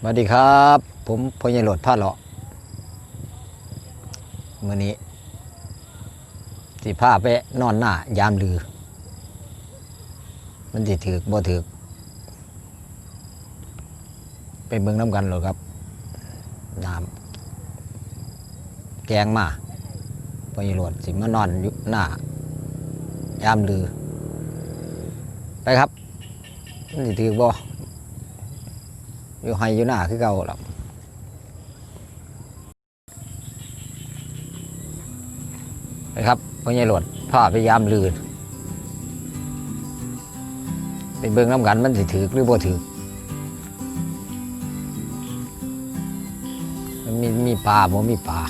สวัสดีครับ ผมพญโหลดผ้าเลาะมื่อนี้ สิผ้าไปนอนหน้ายามลือ มันสิถือบ่ถือไปเบิ่งน้ำกันหรอครับน้ำแกงมาพญโหลดสิมานอนอยู่หน้ายามลือ ไปครับมันสิถือบ่ อยู่ให้อยู่หน้าคือเก่าหรอกไปครับพ่อใหญ่หลวดพาพยายามลืนเป็นเบื้องน้ำกันมันสิถือหรือบ่ถือมันมีมีปลาบ่มีปลา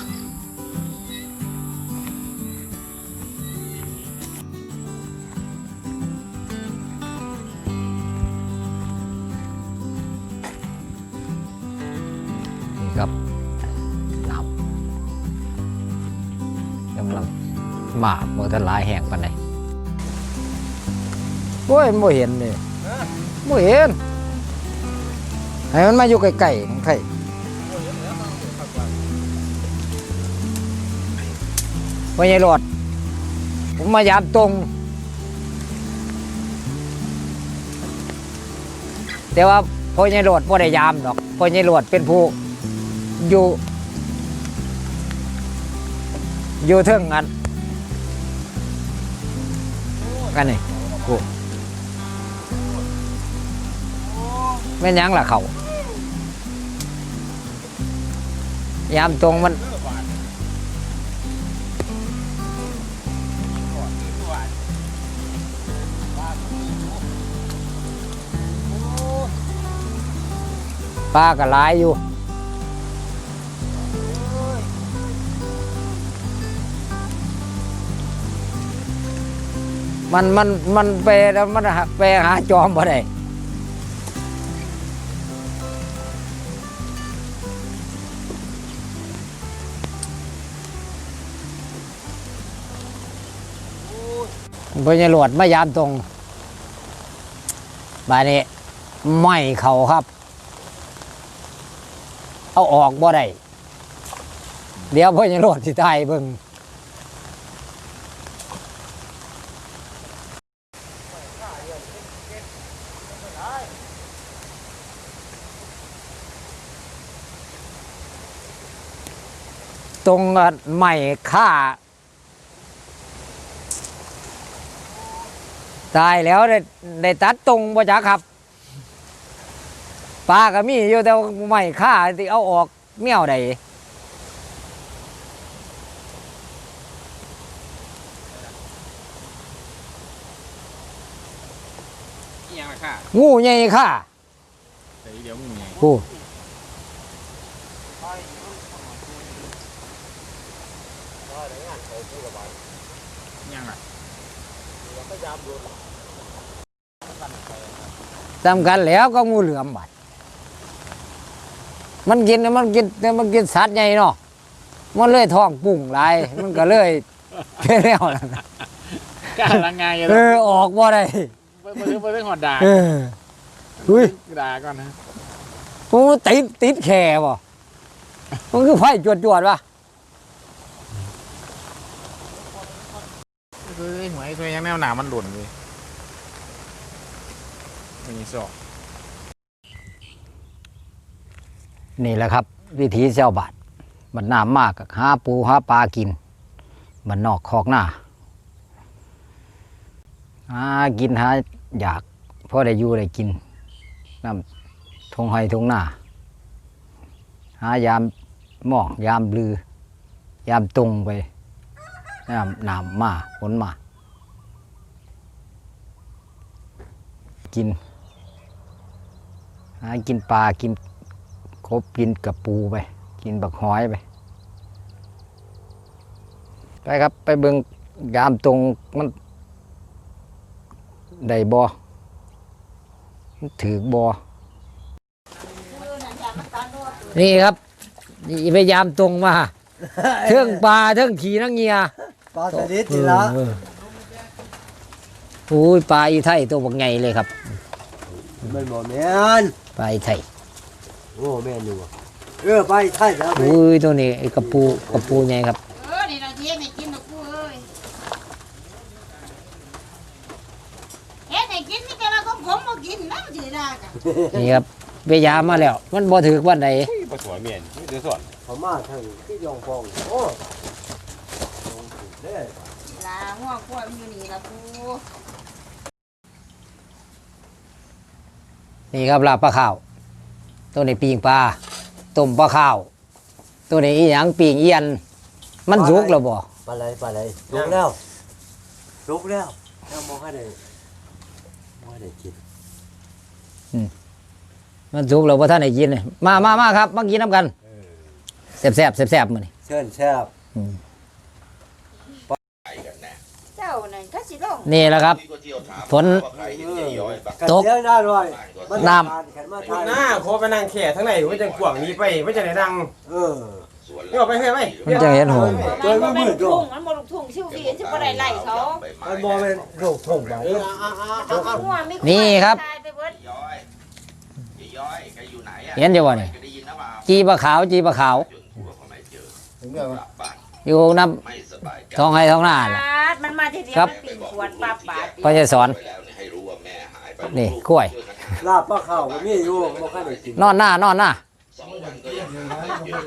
มาเมื่อทันหลายแห่งปานใดโอ้ยบ่เห็นเลยบ่เห็นให้มันมาอยู่ใกล้ๆของใครพ่ใหญ่หลอด ผมมายามตรง แต่ว่าพ่อใหญ่หลอดบ่ได้ยามดอกพ่อใหญ่หลอดเป็นผู้อยู่อยู่เทิงกัน กันนี่กูแม่นยังล่ะเขายามตรงมันปลาก็หลายอยู่ มันมันมันไปแล้วมันหาไปหาจอมบ่ได้พญหลวดมายามตรงบานนี้ไม่เขาครับ เอาออกบ่ได้ เดี๋ยวพญหลวดสิตายเบิ่ง ตรงใหม่ค่า ตายแล้วได้ได้ตัดตรงบ่จ๊ะครับปลาก็มีอยู่แต่ว่าใหม่ค่าที่เอาออกเมี่ยวใดอีหยังล่ะค่ะงูใหญ่ค่าเดี๋ยวเดี๋ยว มึงไงโอ้อีหยังล่ะจำกันแล้วก็งูเหลือมบัดมันกินมันกินมันกินสัตว์ใหญ่เนาะมันเลยท้องปุ่งหลายมันก็เลยเป็นแล้วนั่นน่ะกล้าลังงานอยู่เอแล้วอออกบ่ได้บ่บ่บ่ได้หอดด่าเอออุ้ยด่าก่อนนะมันติดติดแค่บ่มันคือไฟจวดจวดๆวะ คือไอ้หวยคือยังแนวหนามันหล่นเลยมีสอกนี่แหละครับ วิถีเซลบาดมันน้ำมากก็หาปูหาปลากิน มันนอกคอกหน้าหากินหาอยากพอได้อยู่ได้กินน้ำทงไห้ทงหน้า หายามหมอกยามบลือ ยามตรงไป ยามน้ำมาฝนมา กินหากินปลากินกบกินกับปูไป กินบักหอยไป ไปครับไปเบิงยามตรงมันได้บอมันถือบอนี่ครับนี่พยายามตรงมาเทิงปลาเทิงขี่นังเงีย ปลาสลิดนี่ละเออโอ้ยปลาอีไทยตัวบักไงเลยครับมันบ่แม่นปลาอีไทยโอ้แม่นอยู่ว่ะเออไปใช่แล้วไปอุ้ยตัวนี้ไอ้กระปูกระปูใหญ่ครับเออนี่เราเทียนให้กินนะกูเอ้ยเฮ็ดให้กินนี่แต่ว่าของผมบ่กินนะมันสิได้กันนี่ครับเวยามมาแล้ว มันบ่ถือวันใดผสวยเมียนนี่เดี๋ยวสอนเขามาทางที่ยองฟองโอ้ลงถูก เด้อลาหัวกล้วยมันอยู่นี่ล่ะกูนี่ครับลาบปลาข้าว ตัวนี้ปีงปลาต้มปลาข้าว ตัวนี้อีหยังปีงเอียน มันสุกแล้วบ่ปลาไหลปลาไหลลุกแล้วลุกแล้วแล้วมองให้ได้มองให้ได้กินมันสุกแล้วบ่ท่านได้กินเลยมามามาครับมากินน้ำกันแซ่บแซ่บแซ่บแซ่บมื้อนี้เชิญแซ่บ เจ้านั่นก็สิลง นี่แหละครับ ฝนกันตกเสียงได้ด้วยมัน้ำทานกันมาทานหน้าโคไปนั่งแข่ทั้งไหนว่าจะกว่างนี้ไปว่าจะไหนดังเออนี่ออกไปเฮ้ยไปมันจะเห็นหงโดยไม่มืดด้วยทุ่งมันบ่ลูกทุ่งชิวดีสิบ่ได้ไล่เขามันมองเป็นโรคท่งไปเอาเอาหัวมีนี่ครับตายไปเบิดย้อยย้อยแกอยู่ไหนอะเห็นอยู่บ่นี่แกได้ยินนะว่าจีปลาขาวจีปลาขาวจนทั่วก็ไม่เจอถึงเรื่องกลับบ้านอยู่น้ไม่สบายใจำท้องไห้ท้องหน้าล่ะปาดมันมา ทีเดียวครับมันปิ่นขวดปั๊บบาดพ่อจะสอนไปแล้วเนี่ยให้รู้ว่าแม่หายไปนี่กล้วย ลาบปลาข้าวก็มีอยู่บ่ค่อยได้กินนอนหน้านอนหน้าสองวันก็ยังหายอยู่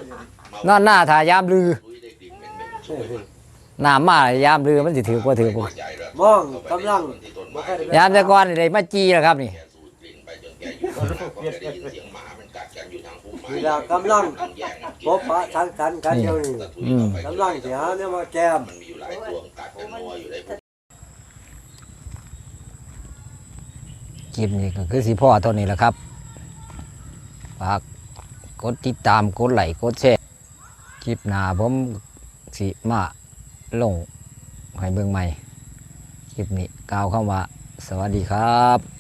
นอนหน้าถ่ายามลือคุยได้กลิ่นเหม็นๆช่วยมันน้ำมายามลือมันสิถือบ่ถือบ่ใจแล้วมองกำลังที่ต้นบ่ไม้ค่อยได้ยามแต่ก่อนนี่ได้มาจีแล้วครับนี่ เวลากำลังต้องแย่งกันกิพบปะสังสรรค์กันเดี๋ยวนี้ตะถุยเข้าไปกำลังสิหาเนี่ยมาแก้มมันมีอยู่หลายตัวกัดกันนัวอยู่ในพุ่มคลิปนี้ก็คือสิพ่อตัวนี้แหละครับฝากกดติดตามกดไลค์กดแชร์คลิปหน้าผมสิมาลงให้เบิ่งใหม่ คลิปนี้กล่าวเข้ามาสวัสดีครับ